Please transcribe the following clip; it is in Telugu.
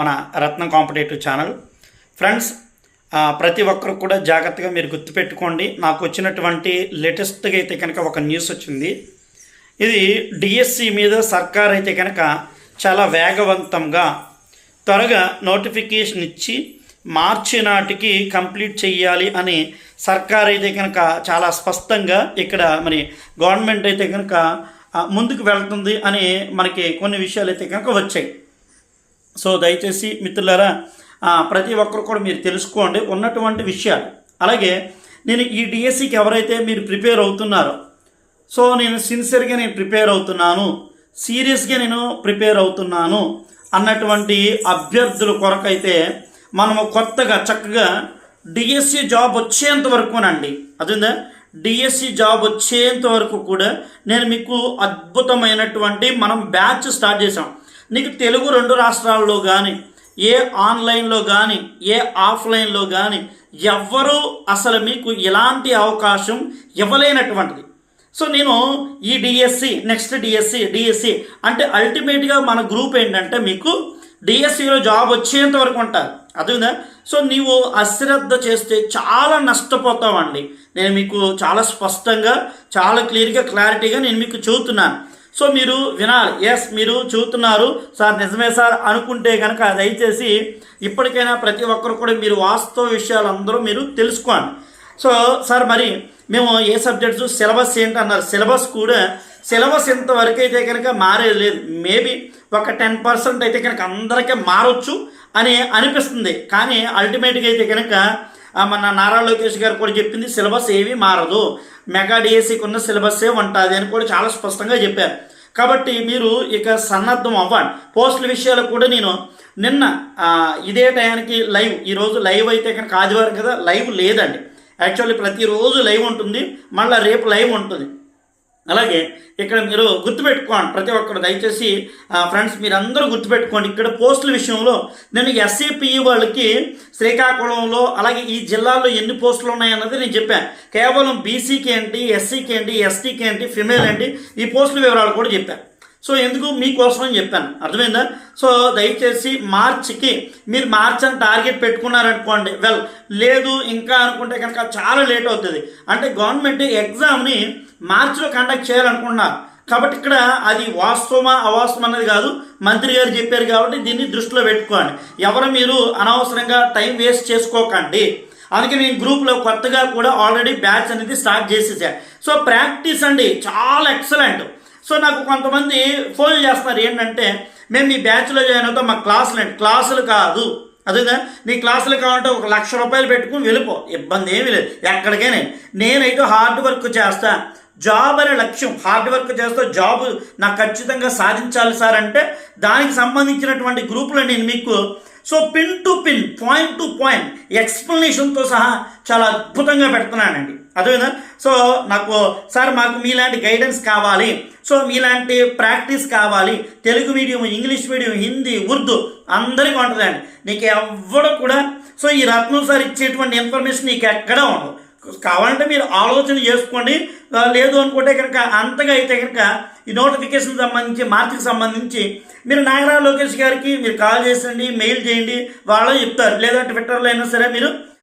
మన రత్నం కాంపిటేటివ్ ఛానల్. ఫ్రెండ్స్ ప్రతి ఒక్కరు కూడా జాగ్రత్తగా మీరు గుర్తుపెట్టుకోండి. నాకు వచ్చినటువంటి లేటెస్ట్గా అయితే కనుక ఒక న్యూస్ వచ్చింది. ఇది డిఎస్సి మీద సర్కార్ అయితే కనుక చాలా వేగవంతంగా త్వరగా నోటిఫికేషన్ ఇచ్చి మార్చి నాటికి కంప్లీట్ చేయాలి అని సర్కార్ అయితే కనుక చాలా స్పష్టంగా ఇక్కడ మరి గవర్నమెంట్ అయితే కనుక ముందుకు వెళ్తుంది అని మనకి కొన్ని విషయాలు అయితే కనుక వచ్చాయి. సో దయచేసి మిత్రులారా ప్రతి ఒక్కరు కూడా మీరు తెలుసుకోండి. ఉన్నటువంటి విషయాలు. అలాగే నేను ఈ డిఎస్సికి ఎవరైతే మీరు ప్రిపేర్ అవుతున్నారో సో నేను సిన్సియర్గా నేను ప్రిపేర్ అవుతున్నాను సీరియస్గా నేను ప్రిపేర్ అవుతున్నాను అన్నటువంటి అభ్యర్థుల కొరకైతే మనము కొత్తగా చక్కగా డిఎస్సి జాబ్ వచ్చేంత వరకునండి అదేందా? డిఎస్సి జాబ్ వచ్చేంత వరకు కూడా నేను మీకు అద్భుతమైనటువంటి మనం బ్యాచ్ స్టార్ట్ చేసాం నీకు తెలుగు రెండు రాష్ట్రాల్లో కానీ ఏ ఆన్లైన్లో కానీ ఏ ఆఫ్లైన్లో కానీ ఎవ్వరూ అసలు మీకు ఎలాంటి అవకాశం ఇవ్వలేనటువంటిది. సో నేను ఈ డిఎస్సి నెక్స్ట్ డిఎస్సి డిఎస్సి అంటే అల్టిమేట్గా మన గ్రూప్ ఏంటంటే మీకు డిఎస్సిలో జాబ్ వచ్చేంత వరకు ఉంటారు. అర్థమైందా సో నీవు అశ్రద్ధ చేస్తే చాలా నష్టపోతావండి. నేను మీకు చాలా స్పష్టంగా చాలా క్లియర్గా క్లారిటీగా నేను మీకు చెబుతున్నాను. సో మీరు వినాలి. ఎస్ మీరు చూస్తున్నారు సార్ నిజమే సార్. అనుకుంటే కనుక దయచేసి ఇప్పటికైనా ప్రతి ఒక్కరు కూడా మీరు వాస్తవ విషయాలు అందరూ మీరు తెలుసుకోండి. సో సార్ మరి మేము ఏ సబ్జెక్ట్స్ సిలబస్ ఏంటి అన్నారు సిలబస్ కూడా సిలబస్ ఇంతవరకు అయితే కనుక మారేది లేదు. మేబీ ఒక టెన్ పర్సెంట్ అయితే కనుక అందరికీ మారొచ్చు అని అనిపిస్తుంది. కానీ అల్టిమేట్గా అయితే కనుక మన నారా లోకేష్ గారు కూడా చెప్పింది సిలబస్ ఏమీ మారదు. మెగా డిఎస్సికి ఉన్న సిలబస్సే ఉంటుంది అని కూడా చాలా స్పష్టంగా చెప్పారు. కాబట్టి మీరు ఇక సన్నద్ధం అవ్వండి. పోస్టుల విషయాలు కూడా నేను నిన్న ఇదే టయానికి లైవ్ ఈరోజు లైవ్ అయితే కనుక ఆదివారం కదా లైవ్ లేదండి. యాక్చువల్లీ ప్రతిరోజు లైవ్ ఉంటుంది మళ్ళీ రేపు లైవ్ ఉంటుంది. అలాగే ఇక్కడ మీరు గుర్తుపెట్టుకోండి ప్రతి ఒక్కరు దయచేసి ఫ్రెండ్స్ మీరందరూ గుర్తుపెట్టుకోండి ఇక్కడ పోస్టుల విషయంలో నేను ఎస్ఏపిఈ వాళ్ళకి శ్రీకాకుళంలో అలాగే ఈ జిల్లాలో ఎన్ని పోస్టులు ఉన్నాయన్నది నేను చెప్పాను. కేవలం బీసీకి ఏంటి ఎస్సీకి ఏంటి ఎస్టీకి ఏంటి ఫిమేల్ ఏంటి ఈ పోస్టుల వివరాలు కూడా చెప్పాను. సో ఎందుకు మీకోసమని చెప్పాను? అర్థమైందా? సో దయచేసి మార్చికి మీరు మార్చ్ అని టార్గెట్ పెట్టుకున్నారనుకోండి వెల్ లేదు ఇంకా అనుకుంటే కనుక చాలా లేట్ అవుతుంది. అంటే గవర్నమెంట్ ఎగ్జామ్ని మార్చిలో కండక్ట్ చేయాలనుకుంటున్నారు. కాబట్టి ఇక్కడ అది వాస్తవమా అవాస్తవం అన్నది కాదు. మంత్రి గారు చెప్పారు కాబట్టి దీన్ని దృష్టిలో పెట్టుకోండి. ఎవరు మీరు అనవసరంగా టైం వేస్ట్ చేసుకోకండి. అందుకే మేము గ్రూప్లో కొత్తగా కూడా ఆల్రెడీ బ్యాచ్ అనేది స్టార్ట్ చేసేసా. సో ప్రాక్టీస్ అండి చాలా ఎక్సలెంట్ సో నాకు కొంతమంది ఫోన్ చేస్తున్నారు. ఏంటంటే మేము మీ బ్యాచ్లో జాయిన్ అవుతాం మా క్లాసులు అండి. క్లాసులు కాదు. అదేదా? నీ క్లాసులు కావాలంటే ఒక లక్ష రూపాయలు పెట్టుకుని వెళ్ళిపో. ఇబ్బంది ఏమీ లేదు. ఎక్కడికైనా. నేనైతే హార్డ్ వర్క్ చేస్తా. జాబ్ అనే లక్ష్యం హార్డ్ వర్క్ చేస్తూ జాబ్ నాకు ఖచ్చితంగా సాధించాలి సార్ అంటే దానికి సంబంధించినటువంటి గ్రూపులు నేను మీకు so pin to pin point to point ఎక్స్ప్లెనేషన్తో సహా చాలా అద్భుతంగా పెడుతున్నానండి. అదేవిధంగా సో నాకు సార్ మాకు మీలాంటి గైడెన్స్ కావాలి. సో మీలాంటి ప్రాక్టీస్ కావాలి. Telugu medium English medium Hindi Urdu అందరికీ ఉంటుందండి. నీకు ఎవ్వడు కూడా సో ఈ రత్నం సార్ ఇచ్చేటువంటి ఇన్ఫర్మేషన్ నీకు ఎక్కడా ఉండదు. కావాలంటే మీరు ఆలోచన చేసుకోండి. లేదు అనుకుంటే కనుక అంతగా అయితే కనుక ఈ నోటిఫికేషన్ సంబంధించి మార్చికి సంబంధించి మీరు నాగరా లోకేష్ గారికి మీరు కాల్ చేసండి మెయిల్ చేయండి వాళ్ళు చెప్తారు. లేదా ట్విట్టర్లో అయినా సరే మీరు